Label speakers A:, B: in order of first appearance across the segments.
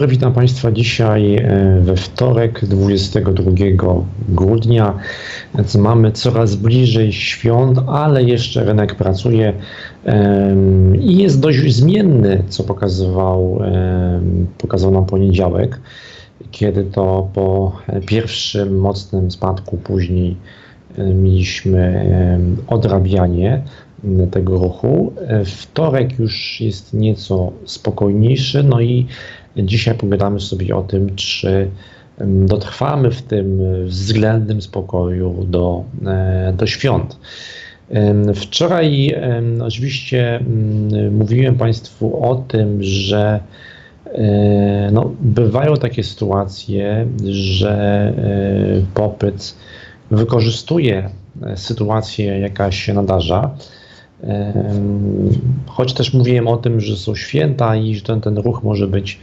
A: Dobry, witam Państwa dzisiaj e, we wtorek 22 grudnia. Mamy coraz bliżej świąt, ale jeszcze rynek pracuje i jest dość zmienny, co pokazywał, pokazał nam poniedziałek, kiedy to po pierwszym mocnym spadku później e, mieliśmy odrabianie tego ruchu. E, Wtorek już jest nieco spokojniejszy, no i dzisiaj pogadamy sobie o tym, czy em, dotrwamy w tym względnym spokoju do, e, do świąt. Wczoraj oczywiście mm, mówiłem Państwu o tym, że e, no, bywają takie sytuacje, że popyt wykorzystuje sytuację, jaka się nadarza. Choć też mówiłem o tym, że są święta i że ten, ten ruch może być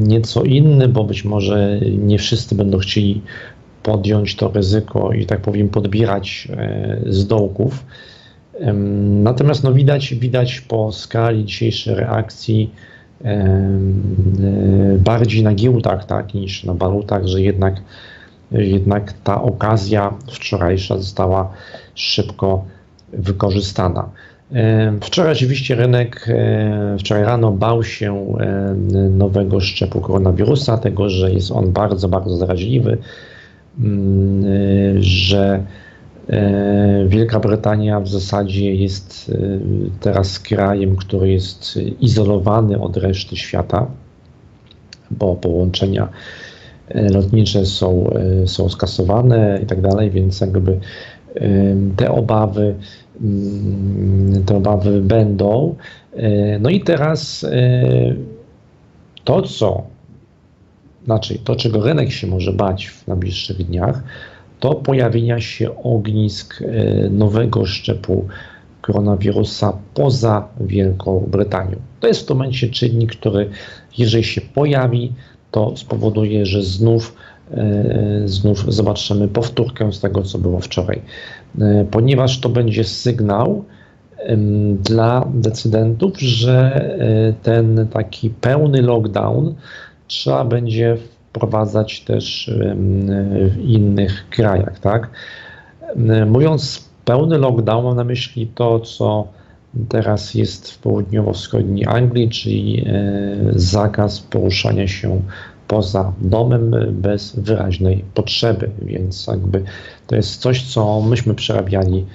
A: nieco inny, bo być może nie wszyscy będą chcieli podjąć to ryzyko i tak powiem podbierać e, z dołków. Natomiast no widać, widać po skali dzisiejszej reakcji bardziej na giełdach tak, niż na walutach, że jednak, jednak ta okazja wczorajsza została szybko wykorzystana. E, Wczoraj oczywiście rynek, e, wczoraj rano bał się e, nowego szczepu koronawirusa, tego, że jest on bardzo, bardzo zaraźliwy, mm, że Wielka Brytania w zasadzie jest teraz krajem, który jest izolowany od reszty świata, bo połączenia lotnicze są, są skasowane i tak dalej, więc jakby te obawy, te obawy będą. No i teraz to, co, znaczy to, czego rynek się może bać w najbliższych dniach, to pojawienia się ognisk e, nowego szczepu koronawirusa poza Wielką Brytanią. To jest w tym momencie czynnik, który jeżeli się pojawi, to spowoduje, że znów, znów zobaczymy powtórkę z tego, co było wczoraj. E, Ponieważ to będzie sygnał dla decydentów, że e, ten taki pełny lockdown trzeba będzie wprowadzać też w innych krajach, tak? Mówiąc pełny lockdown, mam na myśli to, co teraz jest w południowo-wschodniej Anglii, czyli e, zakaz poruszania się poza domem bez wyraźnej potrzeby, więc jakby to jest coś, co myśmy przerabiali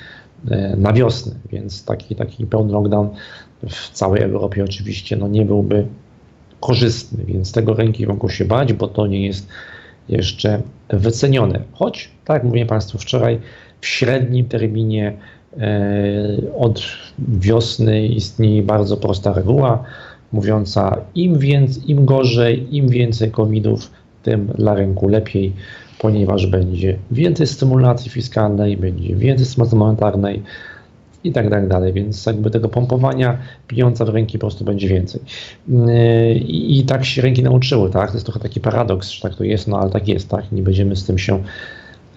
A: e, na wiosnę, więc taki, taki pełny lockdown w całej Europie oczywiście no, nie byłby korzystny, więc tego ręki mogą się bać, bo to nie jest jeszcze wycenione. Choć, tak jak mówiłem Państwu wczoraj, w średnim terminie e, od wiosny istnieje bardzo prosta reguła, mówiąca im, więcej, im gorzej, im więcej covidów, tym dla rynku lepiej, ponieważ będzie więcej stymulacji fiskalnej, będzie więcej stymulacji monetarnej i tak, tak dalej, więc jakby tego pompowania pieniądza w ręki po prostu będzie więcej. Yy, I, I tak się rynki nauczyły, tak? To jest trochę taki paradoks, że tak to jest, no ale tak jest, tak? Nie będziemy z tym się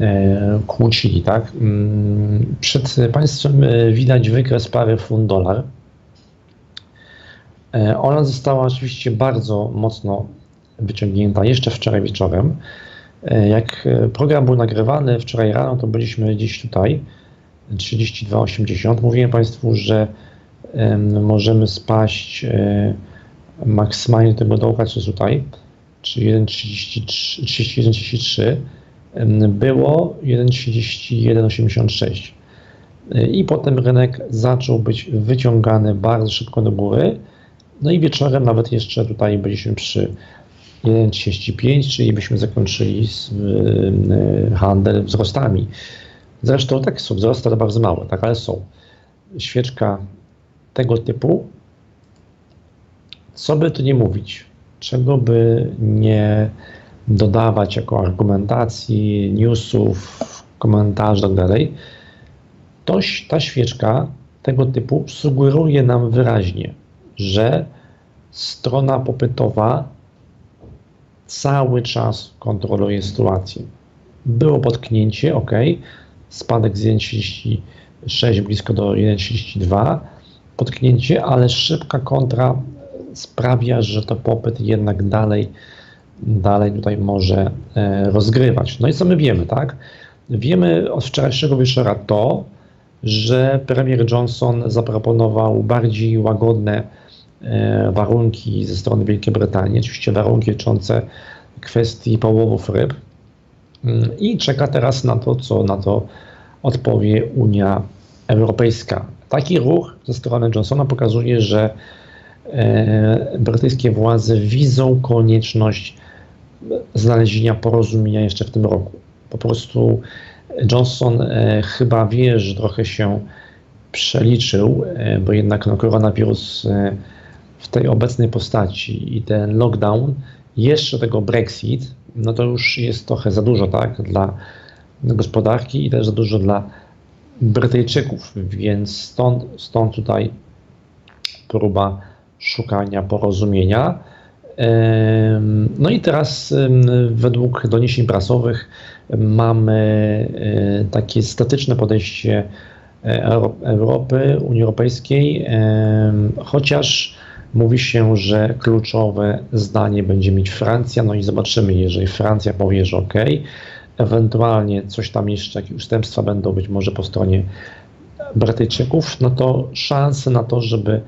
A: e, kłócili, tak? Mm, Przed Państwem e, widać wykres pary funt-dolar. E, Ona została oczywiście bardzo mocno wyciągnięta jeszcze wczoraj wieczorem. E, Jak e, program był nagrywany wczoraj rano, to byliśmy gdzieś tutaj, 32,80. Mówiłem Państwu, że em, możemy spaść maksymalnie tego dołka, co tutaj, czyli 1,33 31,33. Em, Było 1,31,86. E, I potem rynek zaczął być wyciągany bardzo szybko do góry. No i wieczorem nawet jeszcze tutaj byliśmy przy 1,35, czyli byśmy zakończyli z, y, handel wzrostami. Zresztą tak są wzrosty, ale bardzo małe, tak, ale są. Świeczka tego typu, co by tu nie mówić, czego by nie dodawać jako argumentacji, newsów, komentarzy itd., to ta świeczka tego typu sugeruje nam wyraźnie, że strona popytowa cały czas kontroluje sytuację. Było potknięcie, ok, spadek z 1,36 blisko do 1,32, potknięcie, ale szybka kontra sprawia, że to popyt jednak dalej, dalej tutaj może rozgrywać. No i co my wiemy, tak? Wiemy od wczorajszego wieczora to, że premier Johnson zaproponował bardziej łagodne warunki ze strony Wielkiej Brytanii, oczywiście warunki dotyczące kwestii połowów ryb mm, i czeka teraz na to, co na to odpowie Unia Europejska. Taki ruch ze strony Johnsona pokazuje, że e, brytyjskie władze widzą konieczność znalezienia porozumienia jeszcze w tym roku. Po prostu Johnson e, chyba wie, że trochę się przeliczył, e, bo jednak no, koronawirus w tej obecnej postaci i ten lockdown, jeszcze tego Brexit, no to już jest trochę za dużo, tak, dla gospodarki i też za dużo dla Brytyjczyków, więc stąd, stąd tutaj próba szukania porozumienia. No i teraz według doniesień prasowych mamy e, takie statyczne podejście e, Europy, Unii Europejskiej, chociaż mówi się, że kluczowe zdanie będzie mieć Francja, no i zobaczymy, jeżeli Francja powie, że ok, ewentualnie coś tam jeszcze, jakieś ustępstwa będą być może po stronie Brytyjczyków, no to szanse na to, żeby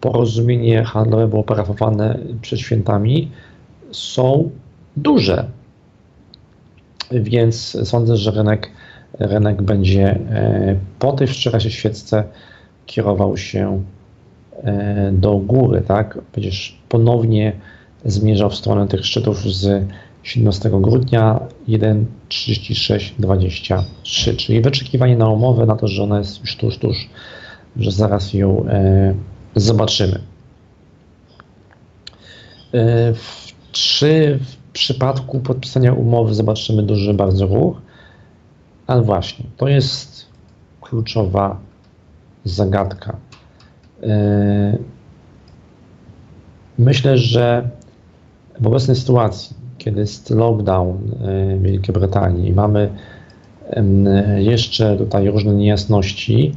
A: porozumienie handlowe było parafowane przed świętami są duże. Więc sądzę, że rynek, rynek będzie e, po tej wczorajszej świecce kierował się do góry, tak? Będziesz ponownie zmierzał w stronę tych szczytów z 17 grudnia 1.36.23, czyli wyczekiwanie na umowę, na to, że ona jest już tuż, tuż, że zaraz ją e, zobaczymy. E, w, czy w przypadku podpisania umowy zobaczymy duży bardzo ruch? Ale właśnie, to jest kluczowa zagadka. E, myślę, że w obecnej sytuacji kiedy jest lockdown w Wielkiej Brytanii i mamy jeszcze tutaj różne niejasności,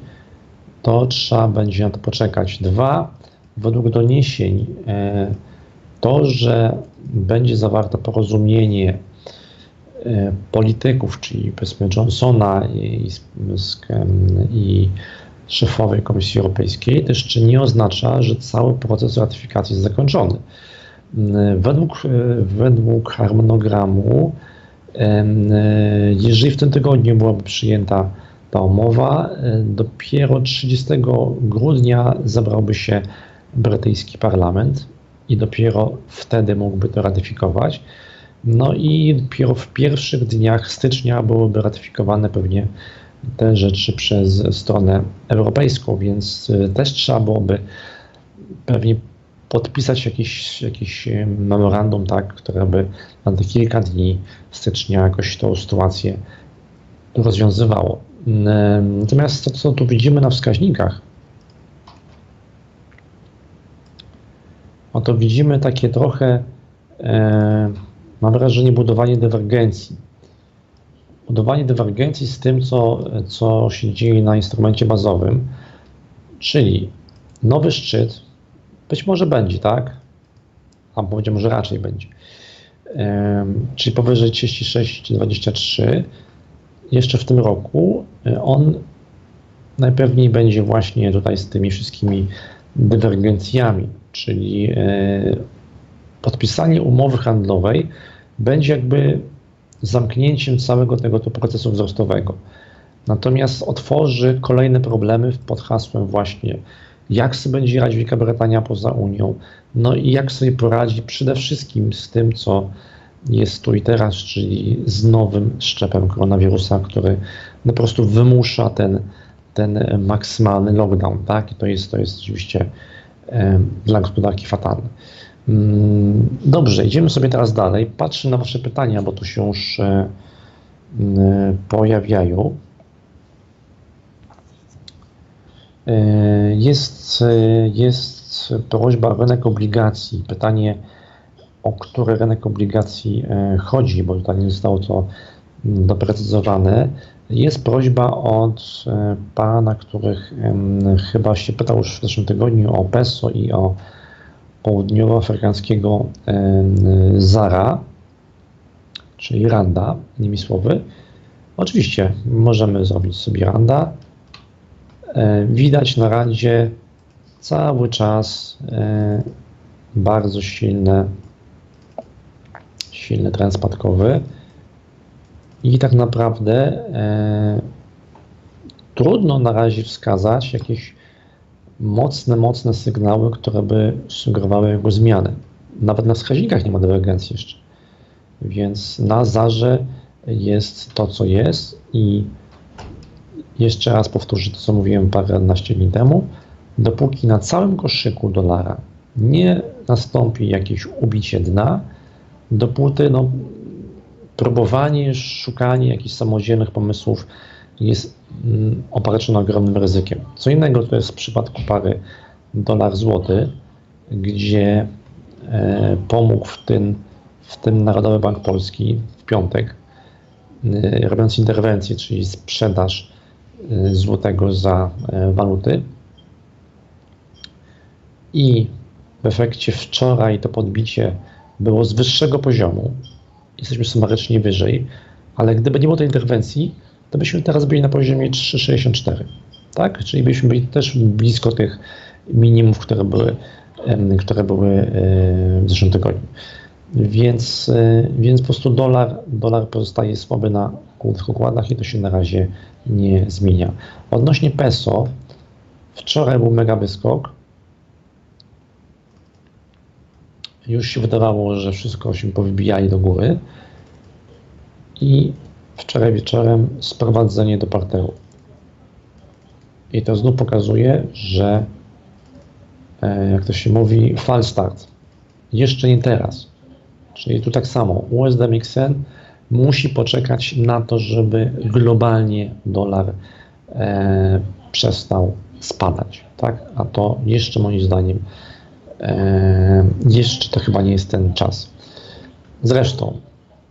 A: to trzeba będzie na to poczekać. Dwa, według doniesień, e, to, że będzie zawarte porozumienie e, polityków, czyli powiedzmy Johnsona i, i szefowej Komisji Europejskiej, to jeszcze nie oznacza, że cały proces ratyfikacji jest zakończony. Według, według harmonogramu, jeżeli w tym tygodniu byłaby przyjęta ta umowa, dopiero 30 grudnia zebrałby się brytyjski parlament i dopiero wtedy mógłby to ratyfikować. No i dopiero w pierwszych dniach stycznia byłyby ratyfikowane pewnie te rzeczy przez stronę europejską, więc też trzeba byłoby pewnie podpisać jakiś, jakiś memorandum, tak, które by na te kilka dni stycznia jakoś tą sytuację rozwiązywało. Natomiast to, co tu widzimy na wskaźnikach, oto widzimy takie trochę, e, mam wrażenie, budowanie dywergencji. Budowanie dywergencji z tym, co, co się dzieje na instrumencie bazowym, czyli nowy szczyt być może będzie, tak? A powiedział, że raczej będzie. Czyli powyżej 36-23 jeszcze w tym roku e, on najpewniej będzie właśnie tutaj z tymi wszystkimi dywergencjami, czyli e, podpisanie umowy handlowej będzie jakby zamknięciem całego tego procesu wzrostowego. Natomiast otworzy kolejne problemy pod hasłem właśnie jak sobie będzie radzić Wielka Brytania poza Unią, no i jak sobie poradzi przede wszystkim z tym, co jest tu i teraz, czyli z nowym szczepem koronawirusa, który no po prostu wymusza ten, ten maksymalny lockdown, tak? I to jest, to jest oczywiście e, dla gospodarki fatalne. Mm, dobrze, idziemy sobie teraz dalej. Patrzę na Wasze pytania, bo tu się już e, pojawiają. E, jest, e, jest prośba rynek obligacji. Pytanie, o który rynek obligacji chodzi, bo tutaj nie zostało to doprecyzowane. Jest prośba od pana, których chyba się pytał już w zeszłym tygodniu o PESO i o, południowoafrykańskiego e, Zara, czyli Randa, innymi słowy. Oczywiście możemy zrobić sobie Randa. E, widać na Randzie cały czas bardzo silne, silny trend spadkowy i tak naprawdę trudno na razie wskazać jakieś mocne, mocne sygnały, które by sugerowały jego zmianę. Nawet na wskaźnikach nie ma dywergencji jeszcze. Więc na zarze jest to, co jest i jeszcze raz powtórzę to, co mówiłem paręnaście dni temu. Dopóki na całym koszyku dolara nie nastąpi jakieś ubicie dna, dopóty no, próbowanie, szukanie jakichś samodzielnych pomysłów jest mm, obarczona ogromnym ryzykiem. Co innego to jest w przypadku pary dolar-złoty, gdzie e, pomógł w tym, w tym Narodowy Bank Polski w piątek, e, robiąc interwencję, czyli sprzedaż e, złotego za waluty. I w efekcie wczoraj to podbicie było z wyższego poziomu. Jesteśmy sumarycznie wyżej, ale gdyby nie było tej interwencji, to byśmy teraz byli na poziomie 3,64. Tak? Czyli byśmy byli też blisko tych minimów, które były, które były e, w zeszłym tygodniu. Więc, e, więc po prostu dolar, dolar pozostaje słaby na głównych układach i to się na razie nie zmienia. Odnośnie peso, wczoraj był mega wyskok. Już się wydawało, że wszystko się powybijali do góry. I wczoraj wieczorem sprowadzenie do parteru. I to znów pokazuje, że e, jak to się mówi, fal start. Jeszcze nie teraz. Czyli tu tak samo. USD MXN musi poczekać na to, żeby globalnie dolar e, przestał spadać. Tak? A to jeszcze moim zdaniem e, jeszcze to chyba nie jest ten czas. Zresztą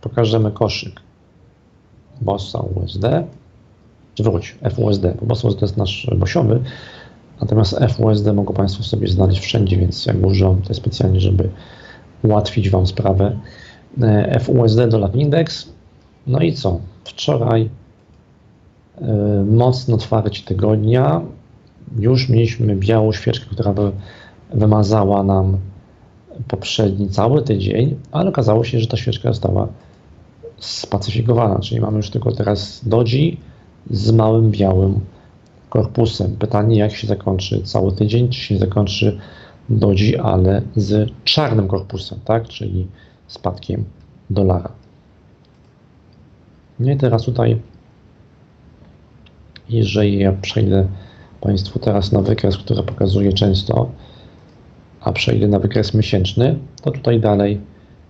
A: pokażemy koszyk BOSa USD, czy wróć, FUSD, bo BOS USD jest nasz bosiowy, natomiast FUSD mogą Państwo sobie znaleźć wszędzie, więc jak używam to specjalnie, żeby ułatwić Wam sprawę. E, FUSD dolar indeks, no i co? Wczoraj y, mocno otwarcie tygodnia, już mieliśmy białą świeczkę, która by wymazała nam poprzedni cały tydzień, ale okazało się, że ta świeczka została spacyfikowana, czyli mamy już tylko teraz Doji z małym białym korpusem. Pytanie, jak się zakończy cały tydzień, czy się zakończy Doji, ale z czarnym korpusem, tak, czyli spadkiem dolara. No i teraz tutaj, jeżeli ja przejdę Państwu teraz na wykres, który pokazuję często, a przejdę na wykres miesięczny, to tutaj dalej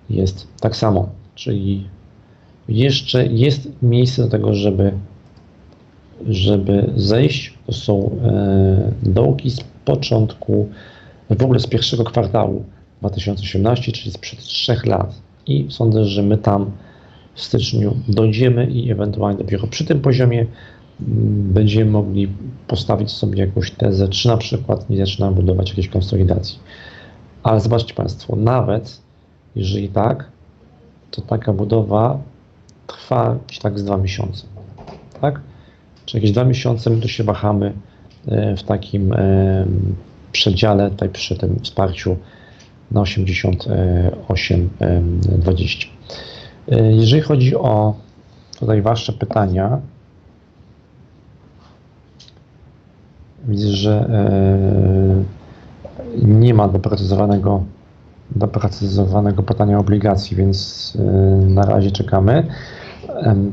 A: jest tak samo, czyli jeszcze jest miejsce do tego, żeby, żeby zejść. To są e, dołki z początku, w ogóle z pierwszego kwartału 2018, czyli sprzed 3 lat. I sądzę, że my tam w styczniu dojdziemy i ewentualnie dopiero przy tym poziomie mm, będziemy mogli postawić sobie jakąś tezę, czy na przykład nie zaczynamy budować jakiejś konsolidacji. Ale zobaczcie Państwo, nawet jeżeli tak, to taka budowa trwa tak z dwa miesiące. Tak? Czy jakieś dwa miesiące my tu się wahamy e, w takim e, przedziale, tutaj przy tym wsparciu na 88,20. E, jeżeli chodzi o tutaj Wasze pytania, widzę, że nie ma doprecyzowanego, doprecyzowanego pytania obligacji, więc na razie czekamy.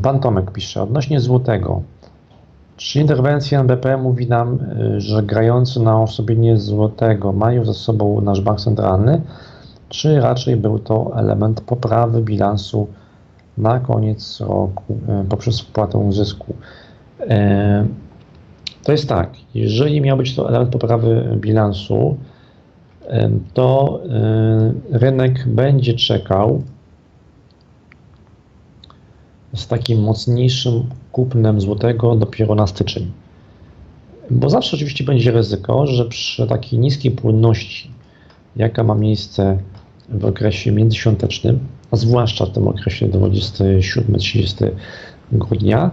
A: Pan Tomek pisze, odnośnie złotego. Czy interwencja NBP mówi nam, y, że grający na osłabienie złotego mają za sobą nasz bank centralny, czy raczej był to element poprawy bilansu na koniec roku y, poprzez wpłatę zysku? To jest tak, jeżeli miał być to element poprawy bilansu, to y, rynek będzie czekał z takim mocniejszym kupnem złotego dopiero na styczeń. Bo zawsze oczywiście będzie ryzyko, że przy takiej niskiej płynności jaka ma miejsce w okresie międzyświątecznym, a zwłaszcza w tym okresie 27-30 grudnia,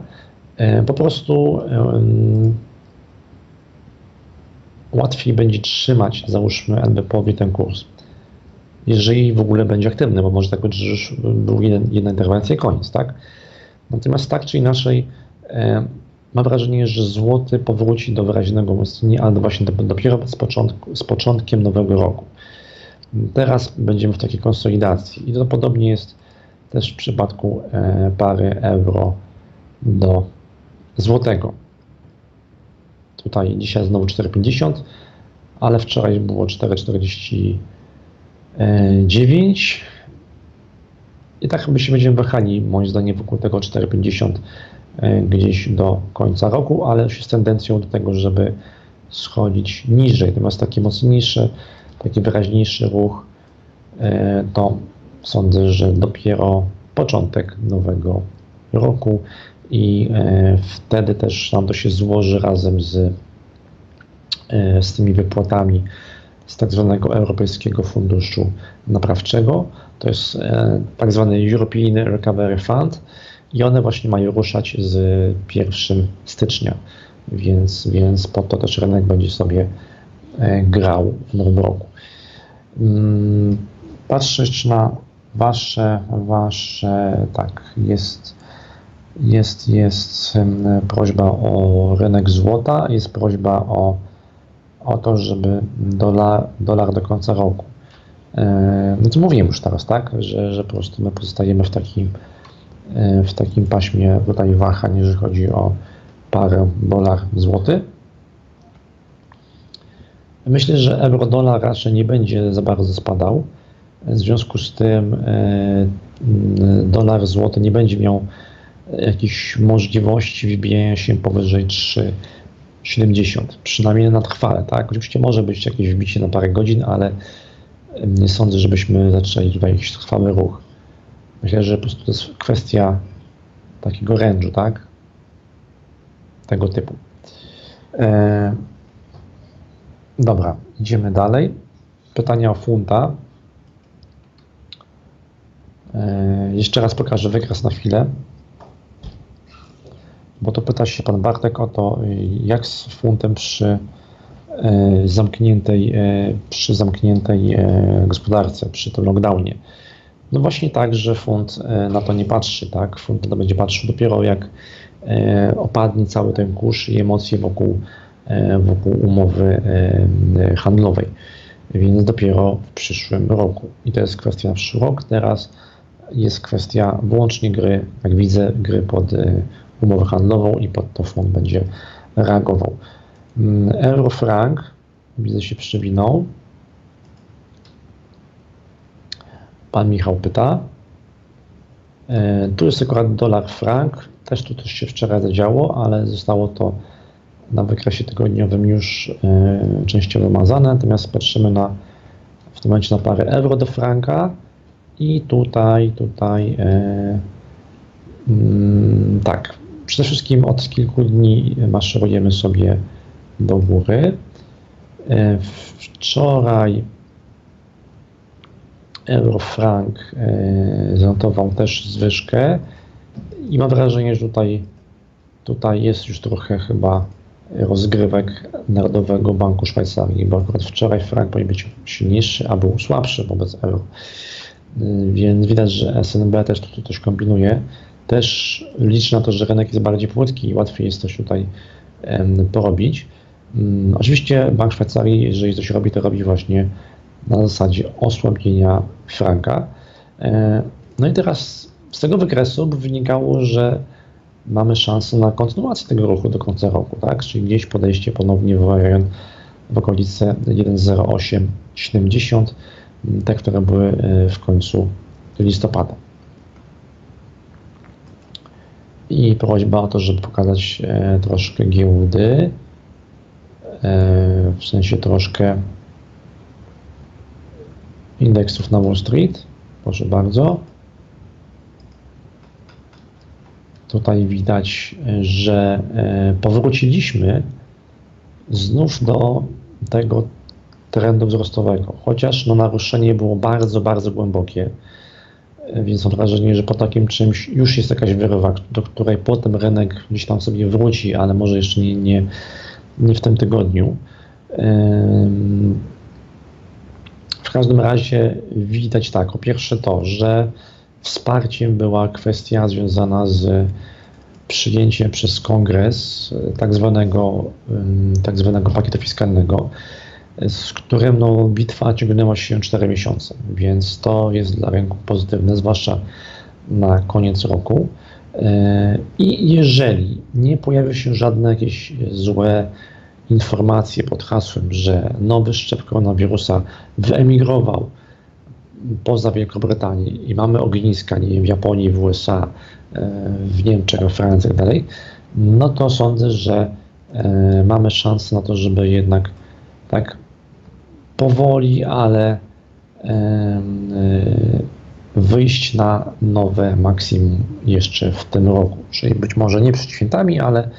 A: e, po prostu łatwiej będzie trzymać, załóżmy, NBP-owi ten kurs. Jeżeli w ogóle będzie aktywny, bo może tak być, że już był jeden, jedna interwencja i koniec, tak? Natomiast tak czy inaczej, e, mam wrażenie, że złoty powróci do wyraźnego umocnienia, ale właśnie dopiero z, początku, z początkiem nowego roku. Teraz będziemy w takiej konsolidacji i to podobnie jest też w przypadku e, pary euro do złotego. Tutaj dzisiaj znowu 4,50, ale wczoraj było 4,49 i tak chyba się będziemy wahali, moim zdaniem, wokół tego 4,50 e, gdzieś do końca roku, ale już z tendencją do tego, żeby schodzić niżej. Natomiast taki mocniejszy, taki wyraźniejszy ruch e, to sądzę, że dopiero początek nowego roku i e, wtedy też nam to się złoży razem z, z tymi wypłatami z tak zwanego Europejskiego Funduszu Naprawczego. To jest e, tak zwany European Recovery Fund i one właśnie mają ruszać z 1 stycznia, więc, więc po to też rynek będzie sobie e, grał w nowym roku. Mm, patrzeć na wasze, wasze, tak, jest, jest, jest prośba o rynek złota, jest prośba o o to, żeby dolar, dolar do końca roku. E, no to mówiłem już teraz, tak, że, że po prostu my pozostajemy w takim, e, w takim paśmie tutaj wahań, jeżeli chodzi o parę dolar-złoty. Myślę, że euro-dolar raczej nie będzie za bardzo spadał. W związku z tym e, dolar złoty nie będzie miał jakichś możliwości wybijania się powyżej 3 70, przynajmniej na trwale, tak? Oczywiście może być jakieś wbicie na parę godzin, ale nie sądzę, żebyśmy zaczęli tutaj jakiś trwały ruch. Myślę, że po prostu to jest kwestia takiego range'u, tak? Tego typu. E... Dobra, idziemy dalej. Pytania o funta. E... Jeszcze raz pokażę wykres na chwilę bo to pyta się pan Bartek o to, jak z funtem przy e, zamkniętej, e, przy zamkniętej gospodarce, przy tym lockdownie. No właśnie tak, że fund na to nie patrzy, tak? Fund na to będzie patrzył dopiero jak opadnie cały ten kurz i emocje wokół, wokół umowy handlowej. Więc dopiero w przyszłym roku. I to jest kwestia na przyszły rok. Teraz jest kwestia wyłącznie gry, jak widzę, gry pod umowę handlową i pod to fond będzie reagował. Mm, Eurofrank, widzę się przewinął. Pan Michał pyta. E, tu jest akurat dolar frank, też tu się wczoraj zadziało, ale zostało to na wykresie tygodniowym już e, częściowo mazane, natomiast patrzymy na w tym momencie na parę euro do franka i tutaj, tutaj mm, tak, Przede wszystkim od kilku dni maszerujemy sobie do góry. E, wczoraj Eurofrank e, zanotował też zwyżkę i mam wrażenie, że tutaj, tutaj jest już trochę chyba rozgrywek Narodowego Banku Szwajcarii, bo akurat wczoraj frank powinien być silniejszy, a był słabszy wobec euro. E, więc widać, że SNB też tu coś kombinuje też liczy na to, że rynek jest bardziej płytki i łatwiej jest coś tutaj porobić. Mm, oczywiście Bank Szwajcarii, jeżeli coś robi, to robi właśnie na zasadzie osłabienia franka. E, no i teraz z tego wykresu wynikało, że mamy szansę na kontynuację tego ruchu do końca roku, tak? Czyli gdzieś podejście ponownie w rejon w okolice 1,0870, te, które były e, w końcu listopada i prośba o to, żeby pokazać e, troszkę giełdy, e, w sensie troszkę indeksów na Wall Street. Proszę bardzo. Tutaj widać, że e, powróciliśmy znów do tego trendu wzrostowego, chociaż no, naruszenie było bardzo, bardzo głębokie, więc mam wrażenie, że po takim czymś już jest jakaś wyrywa, do której potem rynek gdzieś tam sobie wróci, ale może jeszcze nie, nie, nie w tym tygodniu. W każdym razie widać tak, po pierwsze to, że wsparciem była kwestia związana z przyjęciem przez kongres e, tak zwanego, tak zwanego pakietu fiskalnego, z którym no, bitwa ciągnęła się 4 miesiące, więc to jest dla rynku pozytywne, zwłaszcza na koniec roku. E, I jeżeli nie pojawią się żadne jakieś złe informacje pod hasłem, że nowy szczep koronawirusa wyemigrował poza Wielkobrytanię i mamy ogniska, nie wiem, w Japonii, w USA, e, w Niemczech, we Francji i tak no to sądzę, że e, mamy szansę na to, żeby jednak tak powoli, ale e, wyjść na nowe maksimum jeszcze w tym roku. Czyli być może nie przed świętami, ale,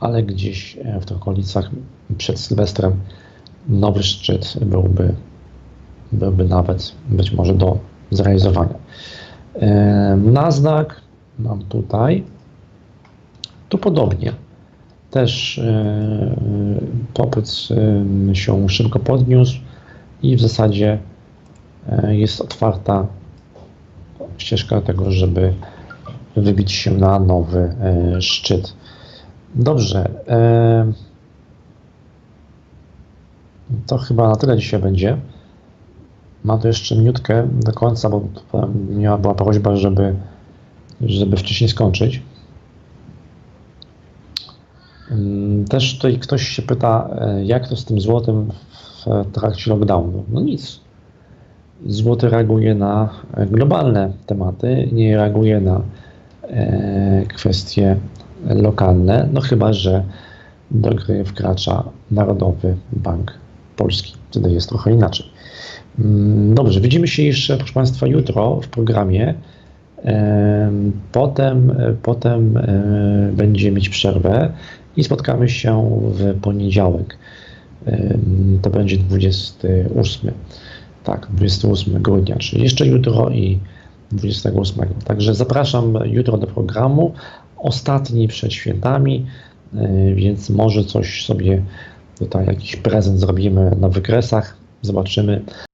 A: ale gdzieś e, w tych okolicach przed Sylwestrem nowy szczyt byłby, byłby nawet być może do zrealizowania. Nasdaq mam tutaj. Tu podobnie. Też e, popyt e, się szybko podniósł i w zasadzie e, jest otwarta ścieżka tego, żeby wybić się na nowy szczyt. Dobrze. To chyba na tyle dzisiaj będzie. Mam tu jeszcze minutkę do końca, bo miała była prośba, żeby, żeby wcześniej skończyć. Też tutaj ktoś się pyta, e, jak to z tym złotem w trakcie lockdownu. No nic. Złoty reaguje na globalne tematy, nie reaguje na e, kwestie lokalne, no chyba, że do gry wkracza Narodowy Bank Polski. Wtedy jest trochę inaczej. Dobrze, widzimy się jeszcze, proszę Państwa, jutro w programie. Em, Potem, potem e, będziemy mieć przerwę i spotkamy się w poniedziałek. To będzie 28. Tak, 28 grudnia, czyli jeszcze jutro i 28. Także zapraszam jutro do programu. Ostatni przed świętami, e, więc może coś sobie tutaj jakiś prezent zrobimy na wykresach. Zobaczymy.